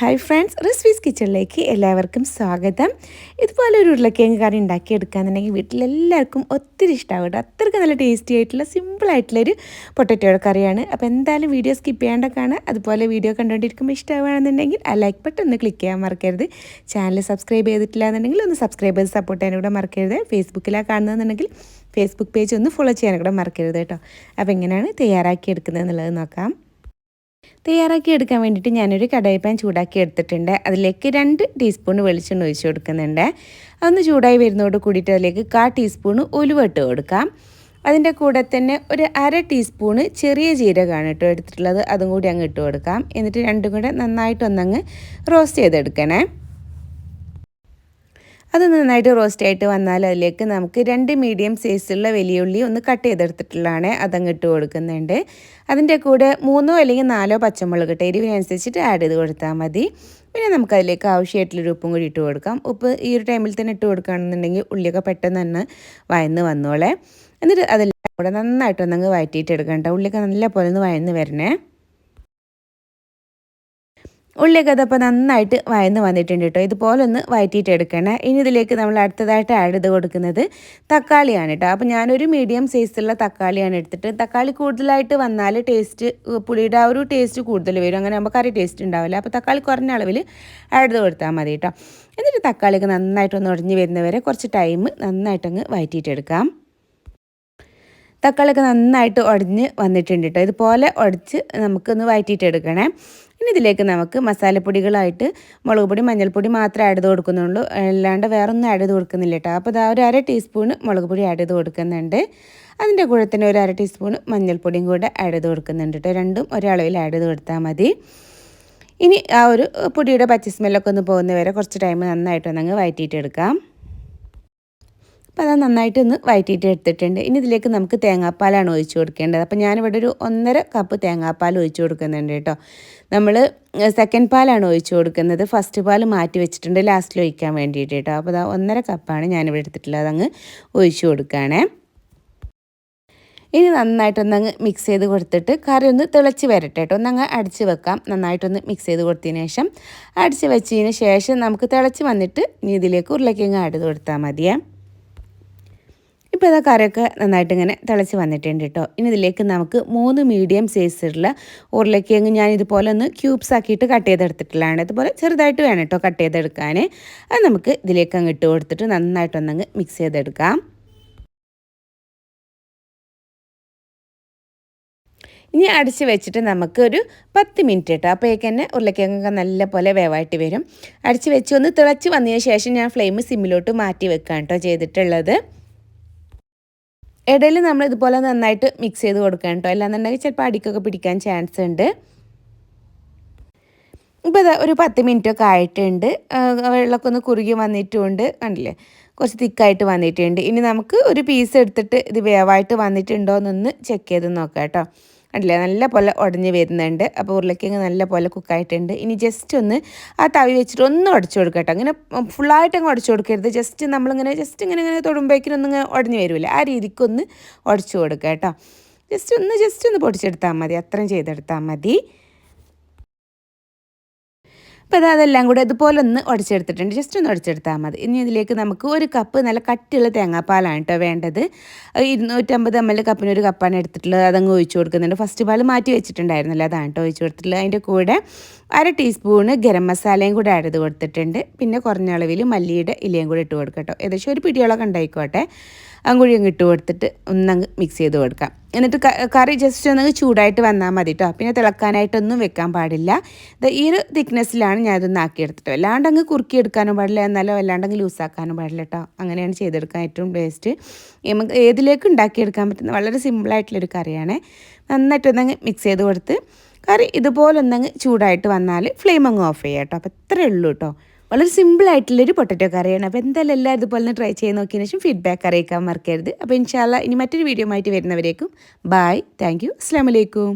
Hi friends റിസ്വീസ് കിച്ചണിലേക്ക് എല്ലാവർക്കും സ്വാഗതം. ഇതുപോലെ ഒരു ഉരുളക്കിഴങ്ങ് കറി ഉണ്ടാക്കിയെടുക്കുകയെന്നുണ്ടെങ്കിൽ വീട്ടിലെല്ലാവർക്കും ഒത്തിരി ഇഷ്ടമാവും അത്രയ്ക്ക് നല്ല ടേസ്റ്റി ആയിട്ടുള്ള സിമ്പിളായിട്ടുള്ളൊരു പൊട്ടറ്റോയുടെ കറിയാണ്. അപ്പോൾ എന്തായാലും വീഡിയോ സ്കിപ്പ് ചെയ്യാണ്ട അതുപോലെ വീഡിയോ കണ്ടുകൊണ്ടിരിക്കുമ്പോൾ ഇഷ്ടമാണെന്നുണ്ടെങ്കിൽ ആ ലൈക്ക് ബട്ടൺ ഒന്ന് ക്ലിക്ക് ചെയ്യാൻ മറക്കരുത്. ചാനൽ സബ്സ്ക്രൈബ് ചെയ്തിട്ടില്ല എന്നുണ്ടെങ്കിൽ ഒന്ന് സബ്സ്ക്രൈബ് ചെയ്ത് സപ്പോർട്ട് ചെയ്യാനും കൂടെ മറക്കരുത്. ഫേസ്ബുക്കിലാണ് കാണുന്നതെന്നുണ്ടെങ്കിൽ ഫേസ്ബുക്ക് പേജ് ഒന്ന് ഫോളോ ചെയ്യാനും കൂടെ മറക്കരുത് കേട്ടോ. അപ്പോൾ എങ്ങനെയാണ് തയ്യാറാക്കി എടുക്കുന്നത് എന്നുള്ളത് നോക്കാം. തയ്യാറാക്കി എടുക്കാൻ വേണ്ടിയിട്ട് ഞാനൊരു കടായി ചൂടാക്കി എടുത്തിട്ടുണ്ട്. അതിലേക്ക് രണ്ട് ടീസ്പൂൺ വെളിച്ചെണ്ണ ഒഴിച്ചു കൊടുക്കുന്നുണ്ട്. അതൊന്ന് ചൂടായി വരുന്നതോട് കൂടിയിട്ട് അതിലേക്ക് കാ ടീസ്പൂൺ ഉലുവ ഇട്ട് കൊടുക്കാം. അതിന്റെ കൂടെ തന്നെ ഒരു അര ടീസ്പൂണ് ചെറിയ ജീരകമാണ് കേട്ടോ എടുത്തിട്ടുള്ളത്. അതും കൂടി അങ്ങ് ഇട്ട് കൊടുക്കാം. എന്നിട്ട് രണ്ടും കൂടെ നന്നായിട്ടൊന്നങ്ങ് റോസ്റ്റ് ചെയ്തെടുക്കണേ. അത് നന്നായിട്ട് റോസ്റ്റ് ആയിട്ട് വന്നാൽ അതിലേക്ക് നമുക്ക് രണ്ട് മീഡിയം സൈസുള്ള വലിയ ഉള്ളി ഒന്ന് കട്ട് ചെയ്തെടുത്തിട്ടുള്ളതാണ് അതങ്ങ് ഇട്ട് കൊടുക്കുന്നുണ്ട്. അതിന്റെ കൂടെ മൂന്നോ അല്ലെങ്കിൽ നാലോ പച്ചമുളക് ഇട്ട് എരിവിനനുസരിച്ചിട്ട് ആഡ് ചെയ്ത് കൊടുത്താൽ മതി. പിന്നെ നമുക്ക് അതിലേക്ക് ആവശ്യമായിട്ടുള്ളൊരു ഉപ്പും കൂടി ഇട്ട് കൊടുക്കാം. ഉപ്പ് ഈ ഒരു ടൈമിൽ തന്നെ ഇട്ട് കൊടുക്കുകയാണെന്നുണ്ടെങ്കിൽ ഉള്ളിയൊക്കെ പെട്ടെന്ന് തന്നെ വയന്ന് വന്നോളെ. എന്നിട്ട് അതെല്ലാം കൂടെ നന്നായിട്ടൊന്നങ്ങ് വയറ്റിയിട്ട് എടുക്കണ്ട ഉള്ളിയൊക്കെ നല്ല പോലെ ഒന്ന് വയന്ന് വരണേ. ഉള്ളിയൊക്കെ അതപ്പോൾ നന്നായിട്ട് വയന്ന് വന്നിട്ടുണ്ട് കേട്ടോ. ഇതുപോലെ ഒന്ന് വയറ്റിയിട്ട് എടുക്കണേ. ഇനി ഇതിലേക്ക് നമ്മൾ അടുത്തതായിട്ട് ആഡ് ചെയ്ത് കൊടുക്കുന്നത് തക്കാളിയാണ് കേട്ടോ. അപ്പോൾ ഞാനൊരു മീഡിയം സൈസുള്ള തക്കാളിയാണ് എടുത്തിട്ട് തക്കാളി കൂടുതലായിട്ട് വന്നാൽ ടേസ്റ്റ് പുളിയുടെ ആ ഒരു ടേസ്റ്റ് കൂടുതൽ വരും. അങ്ങനെ ആകുമ്പോൾ കറി ടേസ്റ്റ് ഉണ്ടാവില്ല. അപ്പോൾ തക്കാളി കുറഞ്ഞ അളവിൽ ആഡ് ചെയ്ത് കൊടുത്താൽ മതി കേട്ടോ. എന്നിട്ട് തക്കാളിയൊക്കെ നന്നായിട്ടൊന്ന് ഉടഞ്ഞ് വരുന്നവരെ കുറച്ച് ടൈം നന്നായിട്ടങ്ങ് വയറ്റിയിട്ടെടുക്കാം തക്കാളിയൊക്കെ നന്നായിട്ട് ഉടഞ്ഞ് വന്നിട്ടുണ്ട് കേട്ടോ ഇതുപോലെ ഉടച്ച് നമുക്കൊന്ന് വയറ്റിയിട്ടെടുക്കണേ. ഇനി ഇതിലേക്ക് നമുക്ക് മസാലപ്പൊടികളായിട്ട് മുളക് പൊടി മഞ്ഞൾപ്പൊടി മാത്രമേ ആഡ് ചെയ്ത് കൊടുക്കുന്നുള്ളൂ. അല്ലാണ്ട് വേറെ ഒന്നും ആഡ് ചെയ്ത് കൊടുക്കുന്നില്ല കേട്ടോ അപ്പോൾ ഇതാ ഒരു അര ടീസ്പൂൺ മുളക് പൊടി ആഡ് ചെയ്ത് കൊടുക്കുന്നുണ്ട്. അതിന്റെ കൂടെ തന്നെ ഒരു അര ടീസ്പൂൺ മഞ്ഞൾപ്പൊടിയും കൂടെ ആഡ് ചെയ്ത് കൊടുക്കുന്നുണ്ട് കേട്ടോ രണ്ടും ഒരളവിൽ ആഡ് ചെയ്ത് കൊടുത്താൽ മതി. ഇനി ആ ഒരു പൊടിയുടെ പച്ച സ്മെല്ലൊക്കെ ഒന്ന് പോകുന്നവരെ കുറച്ച് ടൈം നന്നായിട്ടൊന്നങ്ങ് വയറ്റിയിട്ടെടുക്കാം. അപ്പോൾ അത് നന്നായിട്ടൊന്ന് വയറ്റിയിട്ട് എടുത്തിട്ടുണ്ട്. ഇനി ഇതിലേക്ക് നമുക്ക് തേങ്ങാപ്പാലാണ് ഒഴിച്ചു കൊടുക്കേണ്ടത്. അപ്പോൾ ഞാനിവിടെ ഒരു ഒന്നര കപ്പ് തേങ്ങാപ്പാൽ ഒഴിച്ചു കൊടുക്കുന്നുണ്ട് കേട്ടോ. നമ്മൾ സെക്കൻഡ് പാലാണ് ഒഴിച്ചു കൊടുക്കുന്നത്. ഫസ്റ്റ് പാൽ മാറ്റി വെച്ചിട്ടുണ്ട്. ലാസ്റ്റിൽ ഒഴിക്കാൻ വേണ്ടിയിട്ട് കേട്ടോ. അപ്പോൾ അത് ഒന്നര കപ്പാണ് ഞാനിവിടെ എടുത്തിട്ടുള്ളത്. അതങ്ങ് ഒഴിച്ചു കൊടുക്കുകയാണേ ഇനി നന്നായിട്ടൊന്നങ്ങ് മിക്സ് ചെയ്ത് കൊടുത്തിട്ട് കറി ഒന്ന് തിളച്ച് വരട്ടെ കേട്ടോ. ഒന്നങ്ങ് അടിച്ച് വെക്കാം. നന്നായിട്ടൊന്ന് മിക്സ് ചെയ്ത് കൊടുത്തതിന് ശേഷം അടിച്ച് വെച്ചതിന് ശേഷം നമുക്ക് തിളച്ച് വന്നിട്ട് ഇനി ഇതിലേക്ക് ഉരുളക്കിഴങ്ങ് ചെയ്ത് കൊടുത്താൽ മതിയേ. ഇപ്പോൾ ഇതാ കറിയൊക്കെ നന്നായിട്ട് ഇങ്ങനെ തിളച്ച് വന്നിട്ടുണ്ട് കേട്ടോ ഇനി ഇതിലേക്ക് നമുക്ക് മൂന്ന് മീഡിയം സൈസിലുള്ള ഉരുളക്കിഴങ്ങ് ഞാൻ ഇതുപോലെ ഒന്ന് ക്യൂബ്സ് ആക്കിയിട്ട് കട്ട് ചെയ്തെടുത്തിട്ടുള്ളതാണ്. ഇതുപോലെ ചെറുതായിട്ട് വേണം കേട്ടോ കട്ട് ചെയ്തെടുക്കാൻ അത് നമുക്ക് ഇതിലേക്ക് അങ്ങ് ഇട്ട് കൊടുത്തിട്ട് നന്നായിട്ടൊന്നങ്ങ് മിക്സ് ചെയ്തെടുക്കാം. ഇനി അടിച്ച് വെച്ചിട്ട് നമുക്ക് ഒരു പത്ത് മിനിറ്റ് കേട്ടോ അപ്പോഴേക്ക് തന്നെ ഉരുളക്കിഴങ്ങൊക്കെ നല്ല പോലെ വേവായിട്ട് വരും. അടിച്ച് വെച്ച് ഒന്ന് തിളച്ച് വന്നതിന് ശേഷം ഞാൻ ഫ്ലെയിം സിമ്മിലോട്ട് മാറ്റി വെക്കാം കേട്ടോ ചെയ്തിട്ടുള്ളത്. ഇടയിൽ നമ്മൾ ഇതുപോലെ നന്നായിട്ട് മിക്സ് ചെയ്ത് കൊടുക്കണം കേട്ടോ. അല്ലാന്നുണ്ടെങ്കിൽ ചിലപ്പോൾ അടിക്കൊക്കെ പിടിക്കാൻ ചാൻസ് ഉണ്ട്. ഇപ്പോൾ ഇതാ ഒരു പത്ത് മിനിറ്റൊക്കെ ആയിട്ടുണ്ട്. വെള്ളമൊക്കെ ഒന്ന് കുറുകി വന്നിട്ടുമുണ്ട് കണ്ടില്ലേ? കുറച്ച് തിക്കായിട്ട് വന്നിട്ടുണ്ട്. ഇനി നമുക്ക് ഒരു പീസ് എടുത്തിട്ട് ഇത് വേവായിട്ട് വന്നിട്ടുണ്ടോ എന്നൊന്ന് ചെക്ക് ചെയ്ത് നോക്കാം കേട്ടോ. കണ്ടില്ലേ? നല്ല പോലെ ഉടഞ്ഞ് വരുന്നുണ്ട്. അപ്പോൾ ഉരുളക്കിഴങ്ങ് നല്ല പോലെ കുക്കായിട്ടുണ്ട്. ഇനി ജസ്റ്റ് ഒന്ന് ആ തവി വെച്ചിട്ട് ഒന്ന് ഉടച്ചു കൊടുക്കട്ടെ അങ്ങനെ ഫുള്ളായിട്ട് അങ്ങ് ഉടച്ചു കൊടുക്കരുത്. ജസ്റ്റ് നമ്മളിങ്ങനെ ജസ്റ്റ് ഇങ്ങനെ ഇങ്ങനെ തൊടുമ്പോഴേക്കിനൊന്നിങ്ങനെ ഉടഞ്ഞു വരില്ല ആ രീതിക്കൊന്ന് ഉടച്ചു കൊടുക്കുക കേട്ടോ. ജസ്റ്റ് ഒന്ന് ജസ്റ്റ് ഒന്ന് പൊടിച്ചെടുത്താൽ മതി. അത്രയും ചെയ്തെടുത്താൽ മതി. അപ്പോൾ അത് അതെല്ലാം കൂടെ ഇതുപോലെ ഒന്ന് ഉടച്ചെടുത്തിട്ടുണ്ട് ജസ്റ്റ് ഒന്ന് ഉടച്ചെടുത്താൽ മതി. ഇനി ഇതിലേക്ക് നമുക്ക് ഒരു കപ്പ് നല്ല കട്ടിയുള്ള തേങ്ങാപ്പാലാണ് കേട്ടോ വേണ്ടത്. ഇരുന്നൂറ്റമ്പത് എം എൽ കപ്പിന് ഒരു കപ്പാണ് എടുത്തിട്ടുള്ളത്. അതങ്ങ് ഒഴിച്ചു കൊടുക്കുന്നുണ്ട്. ഫസ്റ്റ് പാൽ മാറ്റി വെച്ചിട്ടുണ്ടായിരുന്നല്ലോ. അതാണ് കേട്ടോ ഒഴിച്ചു കൊടുത്തിട്ടുള്ളത്. അതിന്റെ കൂടെ അര ടീസ്പൂണ് ഗരം മസാലയും കൂടെ ആഡ് കൊടുത്തിട്ടുണ്ട്. പിന്നെ കുറഞ്ഞ അളവിൽ മല്ലിയുടെ ഇലയും കൂടെ ഇട്ട് കൊടുക്കട്ടോ ഏകദേശം ഒരു പിടിയോളൊക്കെ ഉണ്ടായിക്കോട്ടെ. അങ്കുഴി അങ്ങ് ഇട്ട് കൊടുത്തിട്ട് ഒന്നങ്ങ് മിക്സ് ചെയ്ത് കൊടുക്കാം. എന്നിട്ട് കറി ജസ്റ്റ് ഒന്ന് ചൂടായിട്ട് വന്നാൽ മതി കേട്ടോ പിന്നെ തിളക്കാനായിട്ടൊന്നും വെക്കാൻ പാടില്ല. ഈ ഒരു തിക്നെസ്സിലാണ് ഞാൻ ഇതൊന്ന് ആക്കിയെടുത്തിട്ട് അല്ലാണ്ട് അങ്ങ് കുറുക്കി എടുക്കാനും പാടില്ല. എന്നാലോ അല്ലാണ്ട് അങ്ങ് ലൂസാക്കാനും പാടില്ല കേട്ടോ അങ്ങനെയാണ് ചെയ്തെടുക്കാൻ ഏറ്റവും ബെസ്റ്റ് നമുക്ക് ഏതിലേക്ക് ഉണ്ടാക്കിയെടുക്കാൻ പറ്റുന്ന വളരെ സിമ്പിളായിട്ടുള്ളൊരു കറിയാണ്. നന്നായിട്ടൊന്നങ്ങ് മിക്സ് ചെയ്ത് കൊടുത്ത് കറി ഇതുപോലെ ഒന്നങ്ങ് ചൂടായിട്ട് വന്നാൽ ഫ്ലെയിം അങ്ങ് ഓഫ് ചെയ്യാം കേട്ടോ അപ്പോൾ ഇത്രയേ ഉള്ളൂ കേട്ടോ വളരെ സിമ്പിളായിട്ടുള്ളൊരു പൊട്ടറ്റോ കറിയാണ്. അപ്പോൾ എന്തായാലും എല്ലാം ഇതുപോലെ ട്രൈ ചെയ്ത് നോക്കിയതിന് ശേഷം ഫീഡ്ബാക്ക് അറിയിക്കാൻ മറക്കരുത്. അപ്പോൾ ഇൻഷാല്ല ഇനി മറ്റൊരു വീഡിയോ ആയിട്ട് വരുന്നവരേക്കും. ബായ് താങ്ക് യു അസ്സാം വലൈക്കും